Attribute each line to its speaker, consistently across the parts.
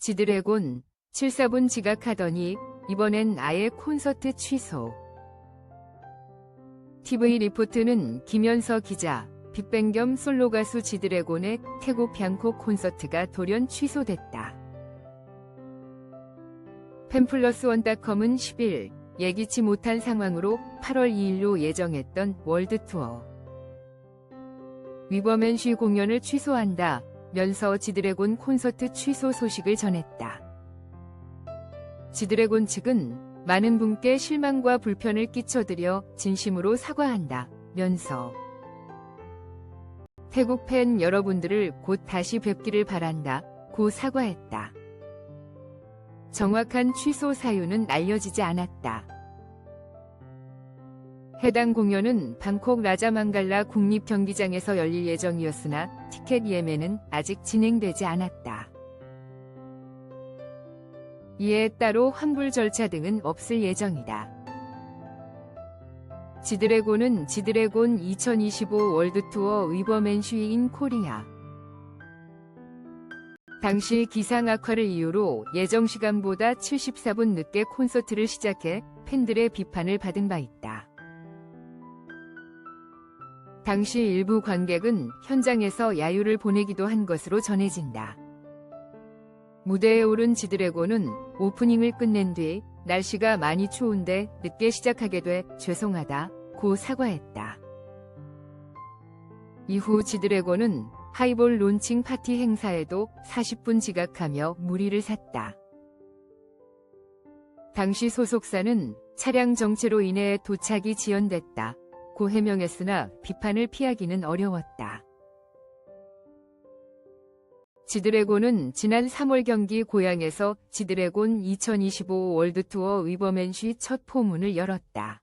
Speaker 1: 지드래곤 7사분 지각하더니 이번엔 아예 콘서트 취소. TV 리포트는 김현서 기자, 빅뱅 겸 솔로 가수 지드래곤의 태국 방콕 콘서트가 돌연 취소됐다. 펜플러스 원닷컴은 10일 예기치 못한 상황으로 8월 2일로 예정했던 월드 투어 위버맨쉬 공연을 취소한다 면서 지드래곤 콘서트 취소 소식을 전했다. 지드래곤 측은 많은 분께 실망과 불편을 끼쳐드려 진심으로 사과한다 면서 태국 팬 여러분들을 곧 다시 뵙기를 바란다 고 사과했다. 정확한 취소 사유는 알려지지 않았다. 해당 공연은 방콕 라자망갈라 국립경기장에서 열릴 예정이었으나 티켓 예매는 아직 진행되지 않았다. 이에 따로 환불 절차 등은 없을 예정이다. 지드래곤은 지드래곤 2025 월드투어 위버맨쉬인 코리아 당시 기상 악화를 이유로 예정 시간보다 74분 늦게 콘서트를 시작해 팬들의 비판을 받은 바 있다. 당시 일부 관객은 현장에서 야유를 보내기도 한 것으로 전해진다. 무대에 오른 지드래곤은 오프닝을 끝낸 뒤 날씨가 많이 추운데 늦게 시작하게 돼 죄송하다 고 사과했다. 이후 지드래곤은 하이볼 론칭 파티 행사에도 40분 지각하며 무리를 샀다. 당시 소속사는 차량 정체로 인해 도착이 지연됐다. 고 해명했으나 비판을 피하기는 어려웠다. 지드래곤은 지난 3월 경기 고향에서 지드래곤 2025 월드투어 위버맨쉬 첫 포문을 열었다.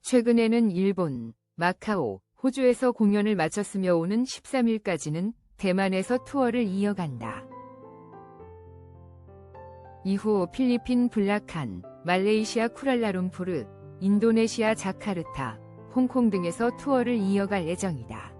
Speaker 1: 최근에는 일본, 마카오, 호주에서 공연을 마쳤으며 오는 13일까지는 대만에서 투어를 이어간다. 이후 필리핀 블라칸, 말레이시아 쿠랄라룸푸르, 인도네시아 자카르타, 홍콩 등에서 투어를 이어갈 예정이다.